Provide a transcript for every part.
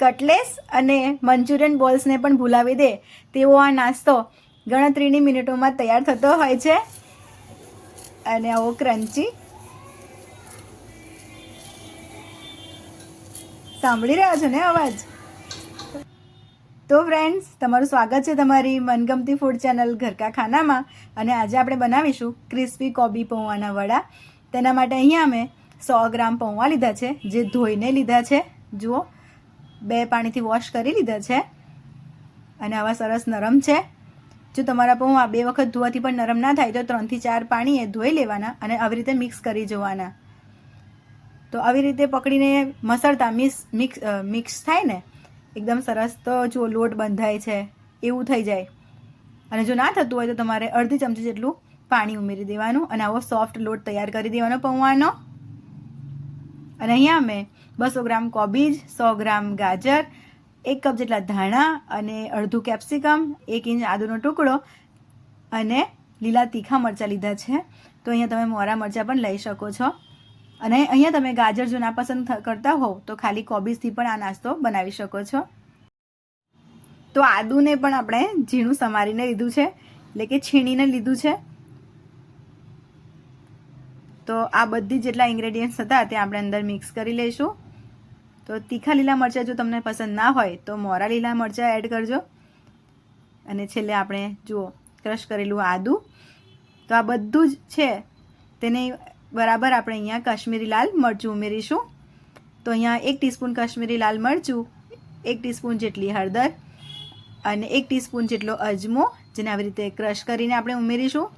Cutlets અને Manchurian બોલ્સને પણ ભૂલાવી દે તેવો આ નાસ્તો ગણતરીની મિનિટોમાં તૈયાર થતો હોય છે. અને આવો ક્રન્ચી. સાંભળી રહ્યા છો ને અવાજ? તો ફ્રેન્ડ્સ તમારું સ્વાગત છે તમારી મનગમતી ફૂડ ચેનલ ઘરકા ખાનામાં. અને આજે આપણે બનાવીશું ક્રિસ્પી કોબી પૌવાના વડા. તેના માટે અહીંયા અમે સો ગ્રામ પૌવા લીધા છે, જે ધોઈને લીધા છે. જુઓ. બે પાણીથી વોશ કરી લીધા છે. અને આવા સરસ નરમ છે. જો તમારા પૌવા બે વખત ધોવાથી પણ નરમ ના થાય તો ત્રણથી ચાર પાણી એ ધોઈ લેવાના અને આવી રીતે મિક્સ કરી જોવાના. તો આવી રીતે પકડીને મસળતા મિક્સ મિક્સ મિક્સ થાય ને, એકદમ સરસ તો જો લોટ બંધાય છે, એવું થઈ જાય. અને જો ના થતું હોય તો તમારે અડધી ચમચી જેટલું પાણી ઉમેરી દેવાનું અને આવો સોફ્ટ લોટ તૈયાર કરી દેવાનો પૌવાનો. અને અહીંયા અમે બસો ગ્રામ કોબીજ, સો ગ્રામ ગાજર, એક કપ જેટલા ધાણા અને અડધું કેપ્સિકમ, એક ઇંચ આદુનો ટુકડો અને લીલા તીખા મરચાં લીધા છે. તો અહીંયા તમે મોરા મરચાં પણ લઈ શકો છો. અને અહીંયા તમે ગાજર જો ના પસંદ કરતા હોવ, તો ખાલી કોબીજથી પણ આ નાસ્તો બનાવી શકો છો. તો આદુને પણ આપણે ઝીણું સમારીને લીધું છે, એટલે કે છીણીને લીધું છે. તો આ બધી જેટલા ઇન્ગ્રેડિયન્ટ્સ હતા તે આપણે અંદર મિક્સ કરી લઈશું. તો તીખા લીલા મરચાં જો તમને પસંદ ના હોય, તો મોરા લીલા મરચાં એડ કરજો. અને છેલ્લે આપણે જુઓ, ક્રશ કરેલું આદું. તો આ બધું જ છે, તેને બરાબર આપણે અહીંયા કાશ્મીરી લાલ મરચું ઉમેરીશું. તો અહીંયા એક ટીસ્પૂન કાશ્મીરી લાલ મરચું, એક ટીસ્પૂન જેટલી હળદર અને એક ટીસ્પૂન જેટલો અજમો, જેને આવી રીતે ક્રશ કરીને આપણે ઉમેરીશું.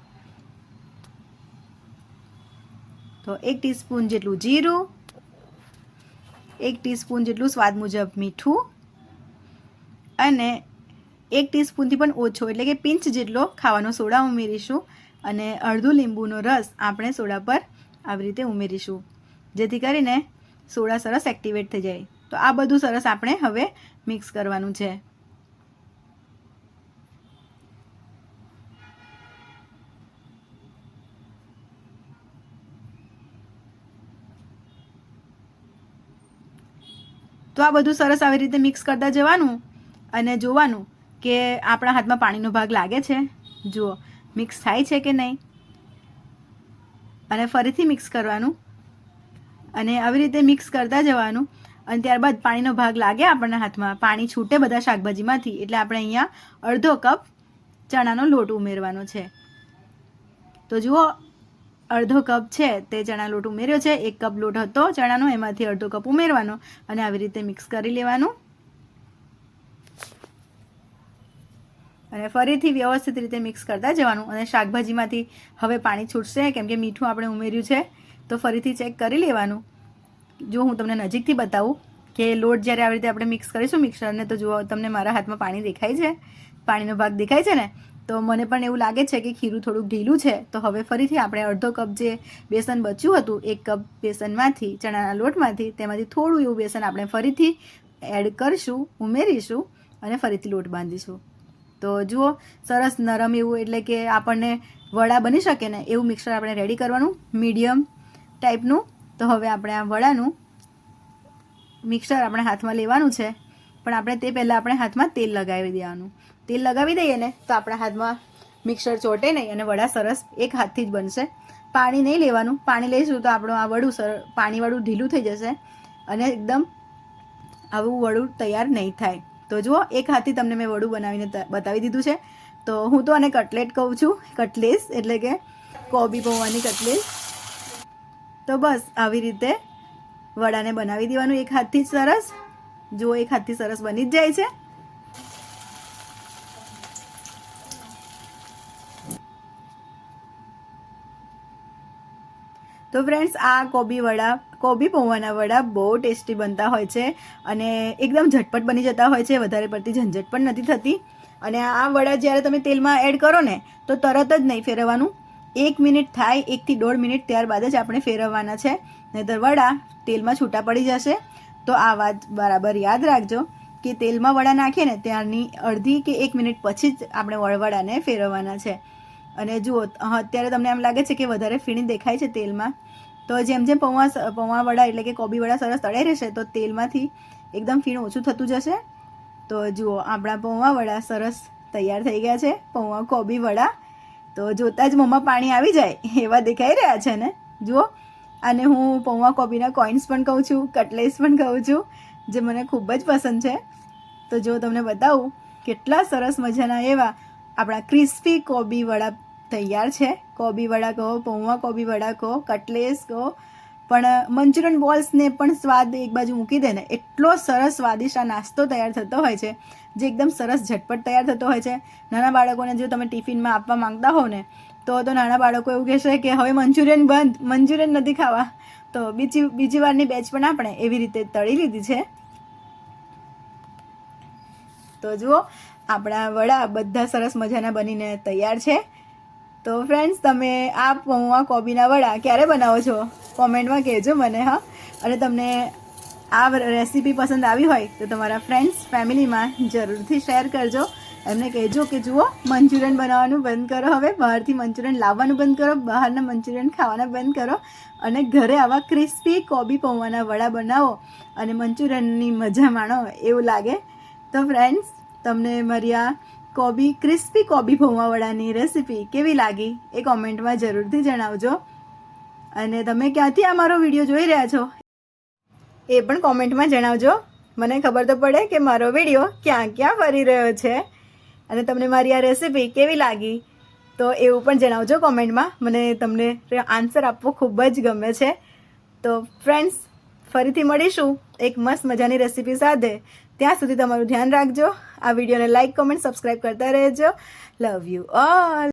તો એક ટીસ્પૂન જેટલું જીરું એક ટીસ્પૂન જેટલું સ્વાદ મુજબ મીઠું અને એક ટીસ્પૂનથી પણ ઓછો, એટલે કે પિંચ જેટલો ખાવાનો સોડા ઉમેરીશું અને અડધું લીંબુનો રસ આપણે સોડા પર આવી રીતે ઉમેરીશું, જેથી કરીને સોડા સરસ એક્ટિવેટ થઈ જાય. તો આ બધું સરસ આપણે હવે મિક્સ કરવાનું છે. તો આ બધું સરસ આવી રીતે મિક્સ કરતા જવાનું અને જોવાનું કે આપણા હાથમાં પાણીનો ભાગ લાગે છે. જુઓ મિક્સ થાય છે કે નહીં? અને ફરીથી મિક્સ કરવાનું અને આવી રીતે મિક્સ કરતા જવાનું અને ત્યારબાદ પાણીનો ભાગ લાગે આપણના હાથમાં. પાણી છૂટે બધા શાકભાજીમાંથી, એટલે આપણે અહીંયા અડધો કપ ચણાનો લોટ ઉમેરવાનો છે. તો જુઓ અડધો કપ છે તે ચણા લોટ ઉમેર્યો છે, એક કપ લોટ હતો ચણાનો, એમાંથી અડધો કપ ઉમેરવાનો અને આવી રીતે મિક્સ કરી લેવાનું. અને ફરીથી વ્યવસ્થિત રીતે મિક્સ કરતા જવાનું અને શાકભાજીમાંથી હવે પાણી છૂટશે, કેમ કે મીઠું આપણે ઉમેર્યું છે, તો ફરીથી ચેક કરી લેવાનું. જો હું તમને નજીકથી બતાવું કે લોટ જ્યારે આવી રીતે આપણે મિક્સ કરીશું મિક્સરને તો જુઓ તમને મારા હાથમાં પાણી દેખાય છે, પાણીનો ભાગ દેખાય છે ને તો મને પણ એવું લાગે છે કે ખીરું થોડુંક ઢીલું છે. તો હવે ફરીથી આપણે અડધો કપ જે બેસન બચ્યું હતું, એક કપ બેસનમાંથી, ચણાના લોટમાંથી, તેમાંથી થોડું એવું બેસન આપણે ફરીથી એડ કરીશું, ઉમેરીશું અને ફરીથી લોટ બાંધીશું. તો જુઓ, સરસ નરમ એવું એટલે કે આપણને વડા બની શકે ને એવું મિક્સર આપણે રેડી કરવાનું મીડિયમ ટાઈપનું તો હવે આપણે આ વડાનું મિક્સર આપણે હાથમાં લેવાનું છે. પણ આપણે તે પહેલાં આપણે હાથમાં તેલ લગાવી દેવાનું. તેલ લગાવી દઈએ ને, તો આપણા હાથમાં મિક્સર ચોટે નહીં અને વડા સરસ એક હાથથી જ બનશે. પાણી નહીં લેવાનું. પાણી લઈશું તો આપણું આ વડું સર, પાણીવાળું ઢીલું થઈ જશે અને એકદમ આવું વડું તૈયાર નહીં થાય. તો જુઓ, એક હાથથી તમને મેં વડું બનાવીને બતાવી દીધું છે. તો હું તો આને કટલેટ કહું છું, કટલેસ એટલે કે કોબી પૌવાની કટલેસ. તો બસ, આવી રીતે વડાને બનાવી દેવાનું. એક હાથથી જ સરસ. જુઓ, એક હાથથી સરસ બની જ જાય છે. તો ફ્રેન્ડ્સ આ કોબી વડા, કોબી પૌવાના વડા બહુ ટેસ્ટી બનતા હોય છે અને એકદમ ઝટપટ બની જતા હોય છે, વધારે પડતી ઝંઝટ પણ નથી થતી. અને આ વડા જ્યારે તમે તેલમાં એડ કરો ને, તો તરત જ નહીં ફેરવવાનું. એક મિનિટ થાય એકથી દોઢ મિનિટ ત્યારબાદ જ આપણે ફેરવવાના છે. નહીંતર વડા તેલમાં છૂટા પડી જશે. તો આ વાત બરાબર યાદ રાખજો કે તેલમાં વડા નાખીએ ને, ત્યારની અડધી કે એક મિનિટ પછી જ આપણે વડવડાને ફેરવવાના છે. અને જુઓ અત્યારે તમને એમ લાગે છે કે વધારે ફીણી દેખાય છે તેલમાં, તો જેમ જેમ પૌવા પૌવા વડા એટલે કે કોબી વડા સરસ તળાઈ રહેશે, તો તેલમાંથી એકદમ ફીણ ઓછું થતું જશે. તો જુઓ, આપણા પૌવા વડા સરસ તૈયાર થઈ ગયા છે, પૌવા કોબી વડા. તો જોતાં જ મોંમાં પાણી આવી જાય, એવા દેખાઈ રહ્યા છે ને? જુઓ, અને હું પૌવા કોબીના કોઇન્સ પણ કહું છું કટલેસ પણ કહું છું, જે મને ખૂબ જ પસંદ છે. તો જો તમને બતાવું, કેટલા સરસ મજાના એવા આપણા ક્રિસ્પી કોબી વડા તૈયાર છે. કોબી વડા કહો, પૌવા કોબી વડા કહો, કટલેસ કહો. પણ મંચુરિયન બોલ્સને પણ સ્વાદ એક બાજુ મૂકી દે ને એટલો સરસ સ્વાદિષ્ટ આ નાસ્તો તૈયાર થતો હોય છે, જે એકદમ સરસ ઝટપટ તૈયાર થતો હોય છે. નાના બાળકોને જો તમે ટિફિનમાં આપવા માંગતા હો ને, તો તો નાના બાળકો એવું કહેશે કે, હવે મંચુરિયન બંધ, મંચુરિયન નથી ખાવા. તો બીજી બીજી વારની બેચ પણ આપણે એવી રીતે તળી લીધી છે. તો જુઓ, આપણા વડા બધા સરસ મજાના બનીને તૈયાર છે. તો ફ્રેન્ડ્સ તમે આ પૌવા, કોબીના વડા ક્યારે બનાવો છો? કોમેન્ટમાં કહેજો મને, હા. અને તમને આ રેસીપી પસંદ આવી હોય, તો તમારા ફ્રેન્ડ્સ ફેમિલીમાં જરૂરથી શેર કરજો. એમને કહેજો કે, જુઓ, મંચુરિયન બનાવવાનું બંધ કરો હવે, બહારથી મંચુરિયન લાવવાનું બંધ કરો, બહારના મંચુરિયન ખાવાના બંધ કરો, અને ઘરે આવા ક્રિસ્પી કોબી પૌવાના વડા બનાવો. અને મંચુરિયનની મજા માણો, એવું લાગે. તો ફ્રેન્ડ્સ તમને મારી આ કોબી ક્રિસ્પી કોબી પૌવા વડાની રેસીપી કેવી લાગી એ કોમેન્ટમાં જરૂરથી જણાવજો. અને તમે ક્યાંથી આ મારો વીડિયો જોઈ રહ્યા છો એ પણ કોમેન્ટમાં જણાવજો. મને ખબર તો પડે કે મારો વીડિયો ક્યાં ક્યાં ફરી રહ્યો છે. અને તમને મારી આ રેસીપી કેવી લાગી તો એવું પણ જણાવજો કોમેન્ટમાં મને તમને આન્સર આપવો ખૂબ જ ગમે છે. તો ફ્રેન્ડ્સ ફરીથી મળીશું એક મસ્ત મજાની રેસીપી સાથે. ત્યાં સુધી તમારું ધ્યાન રાખજો. આ વિડીયોને લાઇક કોમેન્ટ સબસ્ક્રાઈબ કરતા રહેજો. Love you all